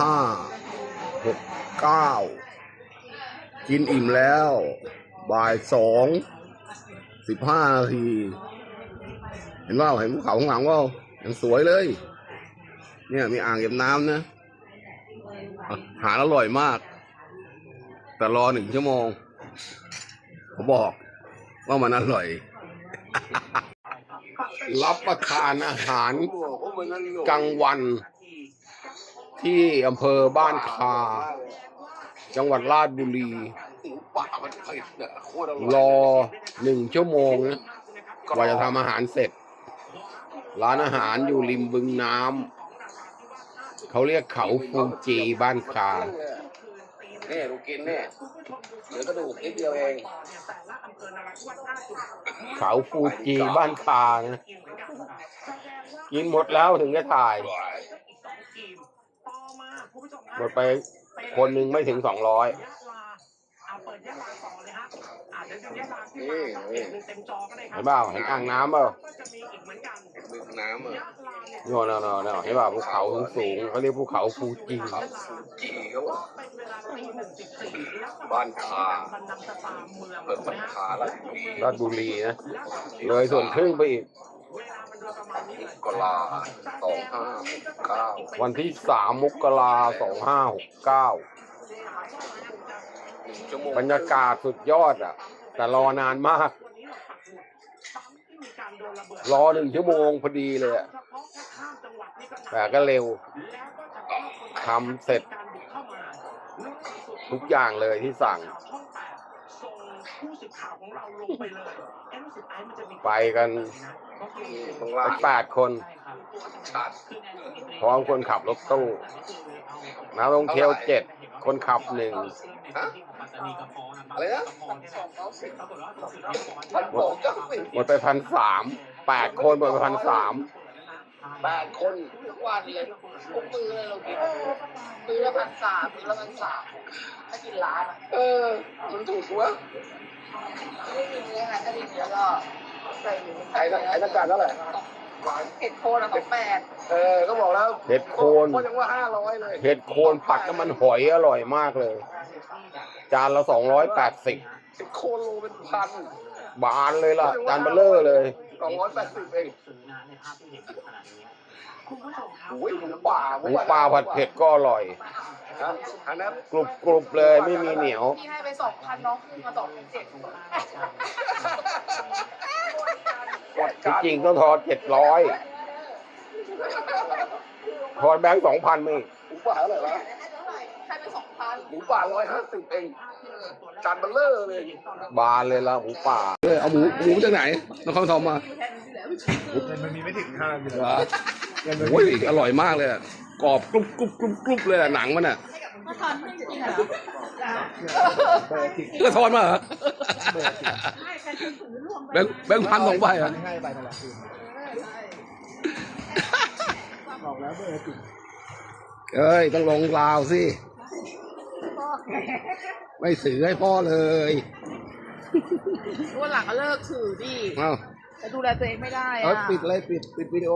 ห้าหกเก้ากินอิ่มแล้ว บ่ายสองสิบห้านาที เห็นว่าเห็นภูเขาข้างหลังว่ายังสวยเลย เนี่ยมีอ่างเก็บน้ำนะอาหารอร่อยมาก แต่รอหนึ่งชั่วโมงเขาบอกว่ามันอร่อย รับประทานอาหารกลางวัน ที่อำเภอบ้านคา จังหวัดราชบุรี รอหนึ่งชั่วโมงนะกว่าจะทำอาหารเสร็จ ร้านอาหารอยู่ริมบึงน้ำเขาเรียกเขาฟูจีบ้านคานี่ดูกินนี่เดี๋ยวกระดูกนิดเดียวเอง เขาฟูจีบ้านคานะกินหมดแล้วถึงจะถ่าย หมดไปคนหนึ่งไม่ถึงสองร้อยนี่นี่เห็นเปล่าเห็นอ่างน้ำเปล่ามือน้ำอะโน่นโน่นโน่นเห็นเปล่าภูเขาสูงๆเขาเรียกภูเขาฟูจิเขาจีเขาบอกบ้านคาเปิดบ้านคาราชบุรีราชบุรีนะเลยส่วนครึ่งไปอีก กลาสองห้าเก้าวันที่สามมกราสองห้าหกเก้าชั่วโมงบรรยากาศสุดยอดอะ แต่รอนานมาก รอหนึ่งชั่วโมงพอดีเลยอะแต่ก็เร็วทำเสร็จ ทุกอย่างเลยที่สั่งไปกัน ข้างล่างแปดคนชัดพร้อมคนขับรถตู้นักท่องเที่ยวเจ็ดคนขับหนึ่งฮะอะไรนะพันสองเก้าสิบหมดไปพันสามแปดคนหมดไปพันสามแปดคนทุกวันเลยทุกมือเลยเรากินมือละพันสามมือละพันสามถ้ากินร้านอะเออมันถูกวะไม่มีเนื้อค่ะถ้ามีเนื้อก็ ใส่หมูไอ้นักไอ้นักการเท่าไหร่เห็ดโคนอะสองแปดเออก็บอกแล้วเห็ดโคนก็ยังว่าห้าร้อยเลยเห็ดโคนผัดน้ำมันหอยอร่อยมากเลย จานละสองร้อยแปดสิบเห็ดโคนโลเป็นพันบานเลยล่ะ จานเบลเลอร์เลยสองร้อยแปดสิบเองโอ้ยหมูป่าหมูปลาผัดเผ็ดก็อร่อยฮะอันนั้นกรุบกรุบๆเลยไม่มีเหนียวพี่ให้ไปสองพันน้องขึ้นมาสองพันเจ็ดกด ที่การจริงต้องทอนเจ็ดร้อยทอนแบงค์สองพันไม่หมูป่าเท่าไหร่วะให้ไปสองพันหมูป่าร้อยห้าสิบเองจานเบลเลอร์เลย บานเลยละหมูป่าเลยเอาหมูหมูจากไหนนครปฐมมามันมีไม่ถึงห้านาทีเหรอโอ้ยอร่อยมากเลยอะกรอบกรุบกรุบกรุบกรุบเลยอะหนังมันอะก็ทอนมาเหรอ แบงค์แบงค์พันสองใบเหรอะให้ไปนั่นแหละคือบอกแล้วเบอร์ติดเอ้ย ต้องลงลาวสิ ไม่ถือให้พ่อเลยวันหลังก็เลิกถือดิเอ้าแต่ดูแลตัวเองไม่ได้เอาอะปิดเลยปิดปิดวิดีโอ